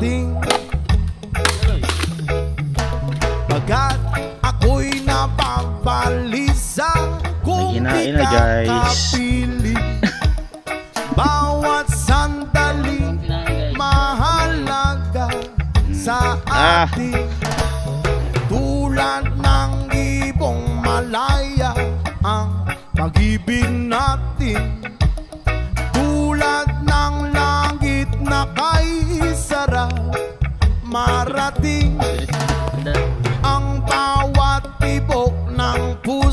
ding. Pagkat ako'y napabalisa Kung di ka kapili. Bawat sandali mahalaga sa atin. Tulad ng ibong malaya ang pag-ibig natin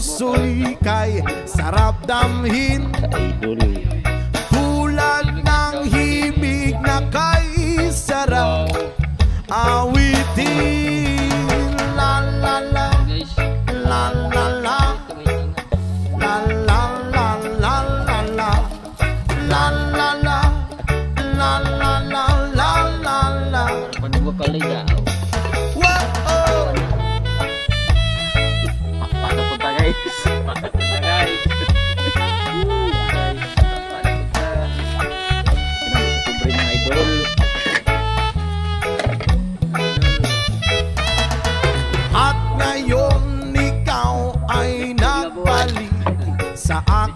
puso'y kay sarap damhin. Tulad ng himig na kay sarap awitin. La la la la. La La la. La la la la La la. La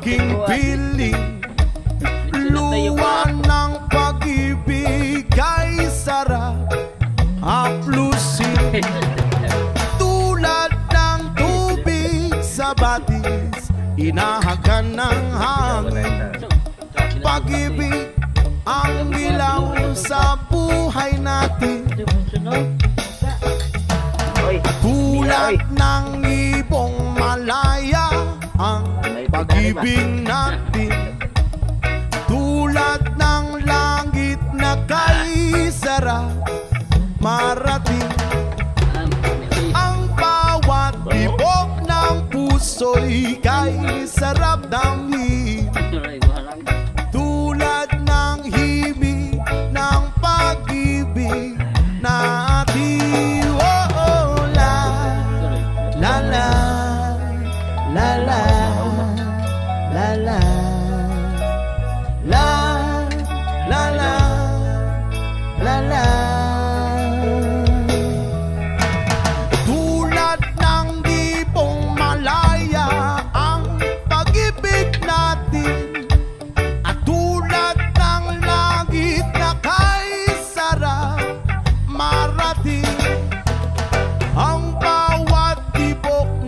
aking piling Luwa ng pag-ibig ay sarap haplusin Tulad ng tubig sa batis Inahagan ng hangin. Pag-ibig ang ilaw sa buhay natin. Tulad ng ibong pag-ibig natin Tulad ng langit na kay sarap marating Ang bawat tibok ng puso'y kay sarap damhin. Tulad ng himig ng pag-ibig natin oh, oh, la la La la La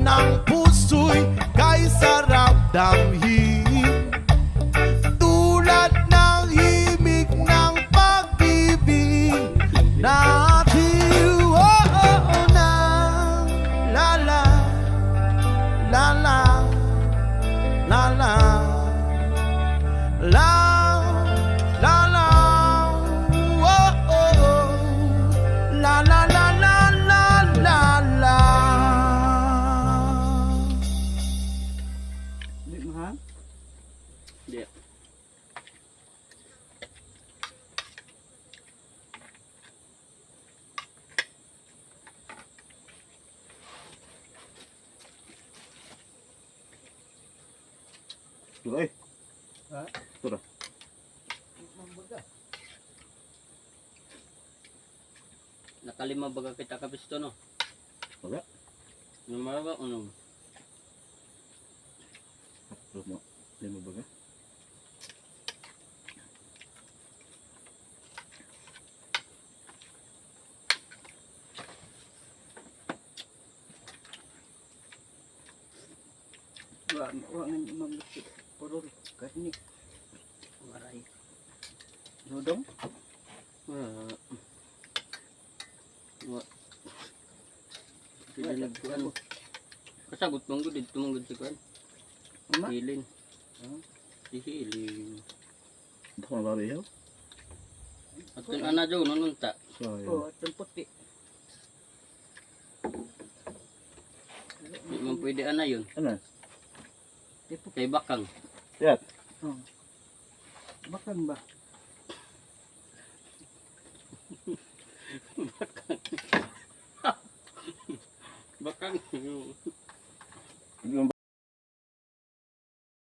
não possui. Tura eh. Ha? Tura. Nakalima baga kita kapisto no? Wala. Numara ba? Ano? Lima baga? Wa wangan mabuti. Purul karni. Maray. Dodong. Wa. Wa. Dinig ko ano. Kasagot mong gud dito mong gud sa kan. Hilin. Oh. Hilin. Bakong lari hill? Atun ana jo nonon ta. Oh, atun puti. Hindi man ana yun. Ano? Tipo Kay bakang. Yan. oh bakang ba Bakang. Yung